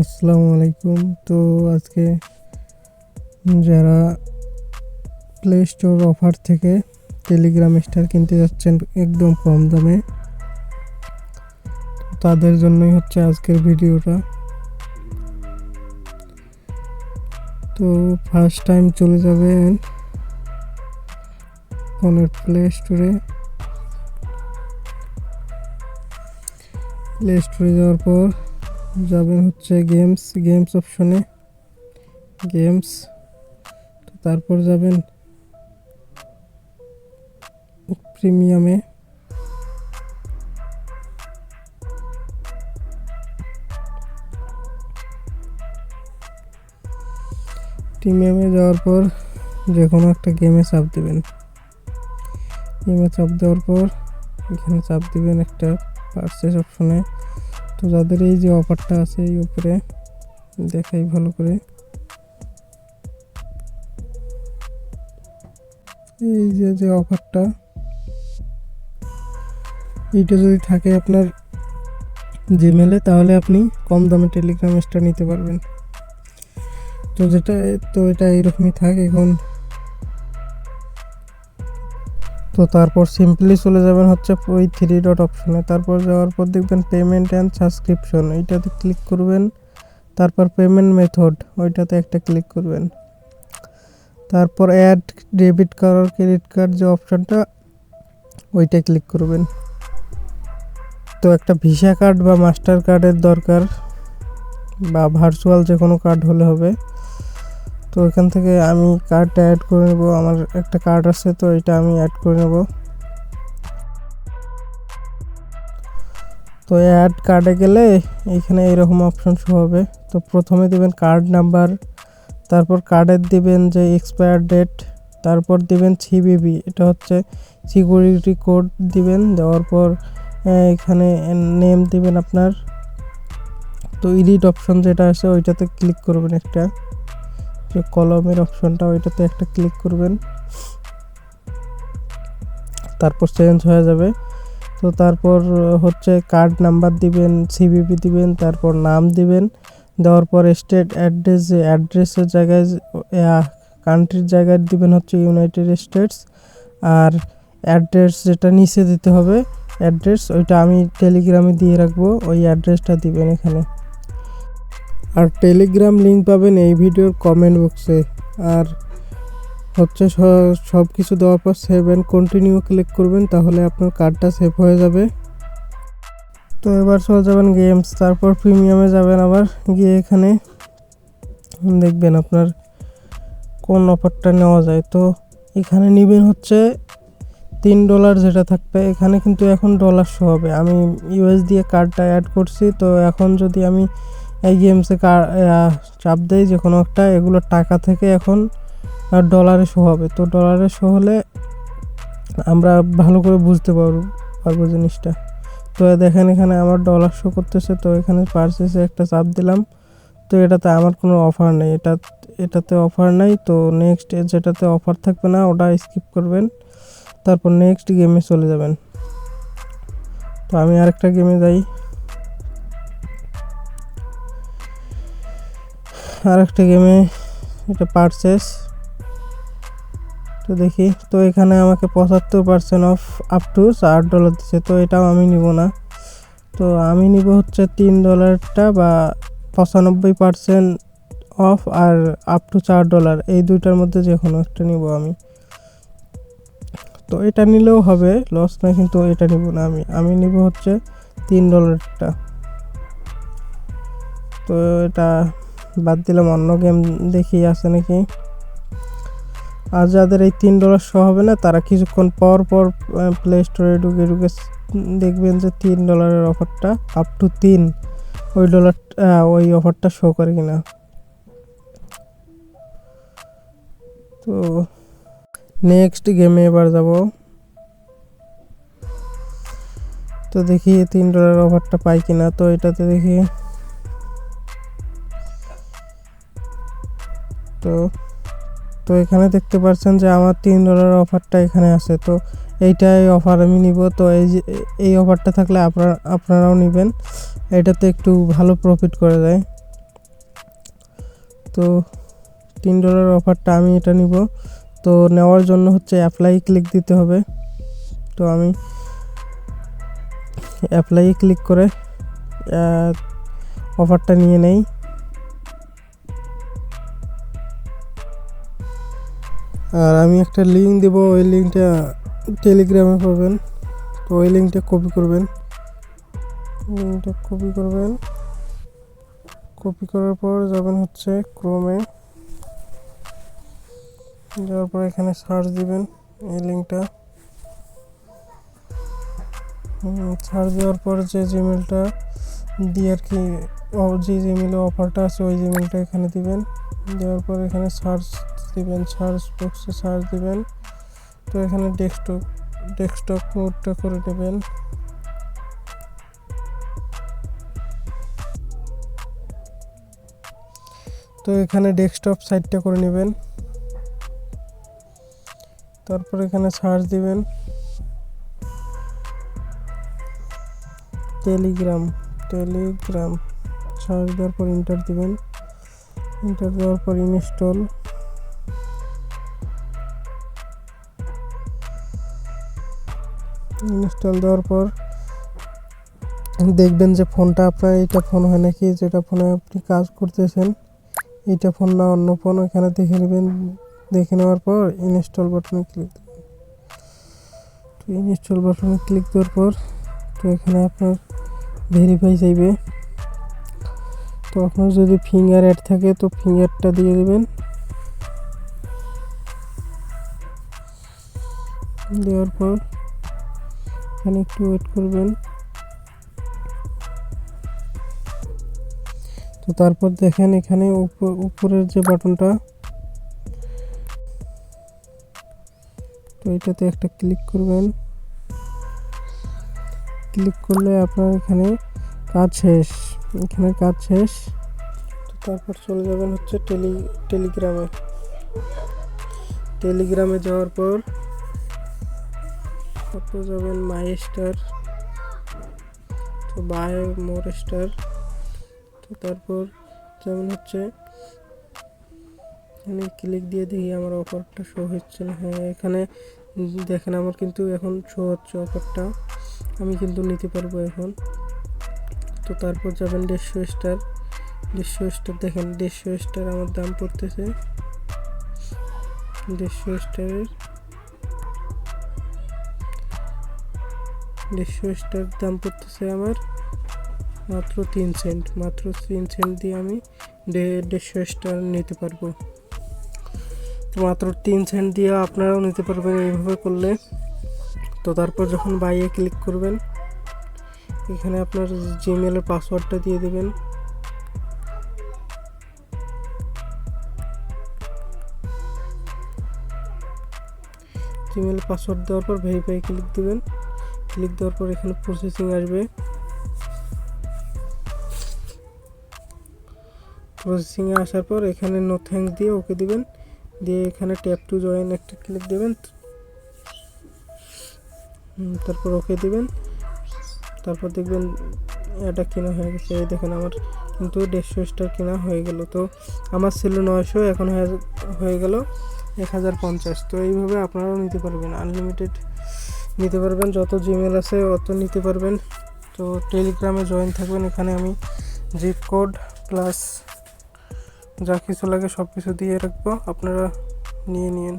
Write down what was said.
আসসালামু আলাইকুম। তো আজকে যারা প্লে স্টোর অফার থেকে টেলিগ্রাম স্টার কিনতে যাচ্ছেন একদম কম দামে, তাদের জন্যই হচ্ছে আজকের ভিডিওটা। তো ফার্স্ট টাইম চলে যাবেন ফোনের প্লে স্টোরে প্লে স্টোরে যাওয়ার পর যাবেন হচ্ছে গেমস গেমস অপশনে গেমস তারপর যাবেন প্রিমিয়ামে প্রিমিয়ামে যাওয়ার পর যে কোনো একটা গেমে চাপ দেবেন। গেমে চাপ দেওয়ার পর এখানে চাপ দিবেন একটা পারচেস অপশনে তো যাদের এই যে অফারটা আছে এই উপরে, দেখাই ভালো করে। এই যে যে অফারটা এইটা যদি থাকে আপনার জিমেলে তাহলে আপনি কম দামে টেলিগ্রাম স্টার নিতে পারবেন। তো যেটা, তো এটা এইরকমই থাকে এখন। তো তারপর সিম্পলি চলে যাবেন হচ্ছে ওই থ্রি ডট অপশনে তারপর যাওয়ার পর দেখবেন পেমেন্ট অ্যান্ড সাবস্ক্রিপশন এইটাতে ক্লিক করবেন। তারপর পেমেন্ট মেথড ওইটাতে একটা ক্লিক করবেন। তারপর অ্যাড ডেবিট কার্ড আর ক্রেডিট কার্ড যে অপশনটা ওইটা ক্লিক করবেন। তো একটা ভিসা কার্ড বা মাস্টার কার্ডের দরকার, বা ভার্চুয়াল যে কোনো কার্ড হলে হবে। তো এখান থেকে আমি কার্ডটা অ্যাড করে নেব। আমার একটা কার্ড আছে, তো এটা আমি অ্যাড করে নেব। তো অ্যাড কার্ডে গেলে এইখানে এরকম অপশন শো হবে। তো প্রথমে দিবেন কার্ড নাম্বার তারপর কার্ডের দিবেন যে এক্সপায়ার ডেট তারপর দিবেন সিবিবি এটা হচ্ছে সিকিউরিটি কোড দিবেন। দেওয়ার পর এখানে নেম দিবেন আপনার। তো এডিট অপশন যেটা আছে, ওইটাতে ক্লিক করবেন একটা। যে কলমের অপশনটা ওইটাতে একটা ক্লিক করবেন। তারপর চেঞ্জ হয়ে যাবে। তো তারপর হচ্ছে কার্ড নাম্বার দিবেন সিবিপি দিবেন, তারপর নাম দিবেন। দেওয়ার পর স্টেট অ্যাড্রেস যে অ্যাড্রেসের জায়গায় কান্ট্রির জায়গায় দিবেন হচ্ছে ইউনাইটেড স্টেটস আর অ্যাড্রেস যেটা নিচে দিতে হবে অ্যাড্রেস ওইটা আমি টেলিগ্রামে দিয়ে রাখব। ওই অ্যাড্রেসটা দিবেন এখানে। আর টেলিগ্রাম লিঙ্ক পাবেন এই ভিডিওর কমেন্ট বক্সে আর হচ্ছে সব কিছু দেওয়ার পর সেভ অ্যান্ড কন্টিনিউ ক্লিক করবেন, তাহলে আপনার কার্ডটা সেভ হয়ে যাবে। তো এবার চলে যাবেন গেমস তারপর প্রিমিয়ামে যাবেন আবার, গিয়ে এখানে দেখবেন আপনার কোন অফারটা নেওয়া যায়। তো এখানে নেবেন হচ্ছে তিন ডলার যেটা থাকবে, এখানে কিন্তু এখন ডলার শো হবে। আমি ইউএস দিয়ে কার্ডটা অ্যাড করছি, তো এখন যদি আমি এই গেমসে চাপ দেয় যে কোনো একটা, এগুলো টাকা থেকে এখন ডলারে শো হবে। তো ডলারে শো হলে আমরা ভালো করে বুঝতে পারব পারব জিনিসটা। তো দেখেন এখানে আমার ডলার শো করতেছে, তো এখানে পারচেসে একটা চাপ দিলাম। তো এটাতে আমার কোনো অফার নেই। এটা, এটাতে অফার নাই, তো নেক্সট যেটাতে অফার থাকবে না, ওটা স্কিপ করবেন। তারপর নেক্সট গেমে চলে যাবেন। তো আমি আরেকটা গেমে যাই। আর একটা গেমে এটা পারচেস তো দেখি, তো এখানে আমাকে পঁচাত্তর পার্সেন্ট অফ আপ টু চার ডলার দিচ্ছে, তো এটাও আমি নিব না। তো আমি নিব হচ্ছে তিন ডলারটা বা পঁচানব্বই পার্সেন্ট অফ আর আপ টু চার ডলার এই দুইটার মধ্যে যে কোনো একটা নিব আমি। তো এটা নিলেও হবে লস না কিন্তু এটা নিব না আমি। আমি নিব হচ্ছে তিন ডলারটা তো এটা বাদ দিলাম, অন্য গেম দেখি আছে নাকি? আর যাদের এই তিন ডলার শো হবে না, তারা কিছুক্ষণ পর পর প্লে স্টোরে ঢুকে ঢুকে দেখবেন যে তিন ডলারের অফারটা আপ টু তিন, ওই ডলার ওই অফারটা শো করে কিনা। তো নেক্সট গেমে এবার যাব। তো দেখি তিন ডলার অফারটা পাই কিনা, তো এটাতে দেখি। তো তো এখানে দেখতে পাচ্ছেন যে আমার তিন ডলার অফারটা এখানে আছে। তো এইটাই অফার আমি নিব। তো এই যে, এই অফারটা থাকলে আপনার, আপনারাও নেবেন। এটাতে একটু ভালো প্রফিট করে দেয় তো তিন ডলার অফারটা আমি এটা নিব। তো নেওয়ার জন্য হচ্ছে অ্যাপ্লাই ক্লিক দিতে হবে। তো আমি অ্যাপ্লাই ক্লিক করে অফারটা নিয়ে নেই। আর আমি একটা লিঙ্ক দেব, ওই লিঙ্কটা টেলিগ্রামে পাবেন। তো ওই লিঙ্কটা কপি করবেন। লিঙ্কটা কপি করবেন। কপি করার পর যাবেন হচ্ছে ক্রোমে যাওয়ার পর এখানে সার্চ দিবেন এই লিঙ্কটা সার্চ দেওয়ার পর যে জিমেলটা দিয়ে আর কি যে জিমেলে অফারটা আছে, ওই জিমেলটা এখানে দিবেন। দেওয়ার পর এখানে সার্চ দিবেন সার্চ বক্সে সার্চ দিবেন। তো এখানে ডেস্কটপ ডেস্কটপ মোডটা করে নেবেন। তো এখানে ডেস্কটপ সাইটটা করে নেবেন। তারপর এখানে সার্চ দিবেন। Telegram Telegram. সার্চ দেওয়ার পর ইন্টার দিবেন। ইন্টার দেওয়ার পর ইনস্টল ইনস্টল দেওয়ার পর দেখবেন যে ফোনটা আপনার এইটা ফোন হয় নাকি? যেটা ফোনে আপনি কাজ করতেছেন এইটা ফোন না, অন্য ফোন ওখানে দেখে নেবেন। দেখে নেওয়ার পর ইনস্টল বাটনে ক্লিক ইনস্টল বাটনে ক্লিক দেওয়ার পর তো এখানে আপনার ভেরিফাই চাইবে তো আপনার যদি ফিঙ্গার অ্যাড থাকে, তো ফিঙ্গারটা দিয়ে দেবেন। দেওয়ার পর এখানে একটু ওয়েট করবেন। তো তারপর দেখেন এখানে উপ- উপরের যে বাটনটা তো এটাতে একটা ক্লিক করবেন। ক্লিক করলে আপনার এখানে কাজ শেষ। এখানে কাজ শেষ। তো তারপর চলে যাবেন হচ্ছে টেলি টেলিগ্রামে টেলিগ্রামে যাওয়ার পর তারপর যাবেন মাই স্টার তো বাই মোর স্টার তো তারপর যেমন হচ্ছে এখানে ক্লিক দিয়ে দেখি আমার অফারটা শো হচ্ছে না। হ্যাঁ এখানে দেখেন আমার কিন্তু এখন শো হচ্ছে অফারটা আমি কিন্তু নিতে পারব এখন। তো তারপর যাবেন দেড়শো স্টার। দেড়শো স্টার দেখেন, দেড়শো স্টার আমার দাম পড়তেছে। দেড়শো স্টারের দেড়শো স্টার দাম পড়তেছে আমার মাত্র তিন সেন্ট। মাত্র তিন সেন্ট দিয়ে আমি দেড়শো স্টার নিতে পারব। মাত্র তিন সেন্ট দিয়ে আপনারাও নিতে পারবেন এইভাবে করলে। তো তারপর যখন বাইয়ে ক্লিক করবেন, এখানে আপনার জিমেলের পাসওয়ার্ডটা দিয়ে দেবেন। জিমেল পাসওয়ার্ড দেওয়ার পর ভেরিফাই ক্লিক দেবেন। ক্লিক দেওয়ার পর এখানে প্রসেসিং আসবে। প্রসেসিংয়ে আসার পর এখানে নো থ্যাংক দিয়ে ওকে দিবেন। দিয়ে এখানে ট্যাপ টু জয়েন একটা ক্লিক দেবেন। তারপর ওকে দিবেন। তারপর দেখবেন এটা কেনা হয়ে গেছে। এই দেখেন আমার কিন্তু দেড়শো স্টার কেনা হয়ে গেল। তো আমার ছিল নয়শো, এখন হয়ে গেল এক হাজার পঞ্চাশ। তো এইভাবে আপনারাও নিতে পারবেন। আনলিমিটেড নিতে পারবেন। যত জিমেল আছে অত নিতে পারবেন। তো টেলিগ্রামে জয়েন থাকবেন। এখানে আমি জিপ কোড প্লাস যা কিছু লাগে সব কিছু দিয়ে রাখব। আপনারা নিয়ে নিন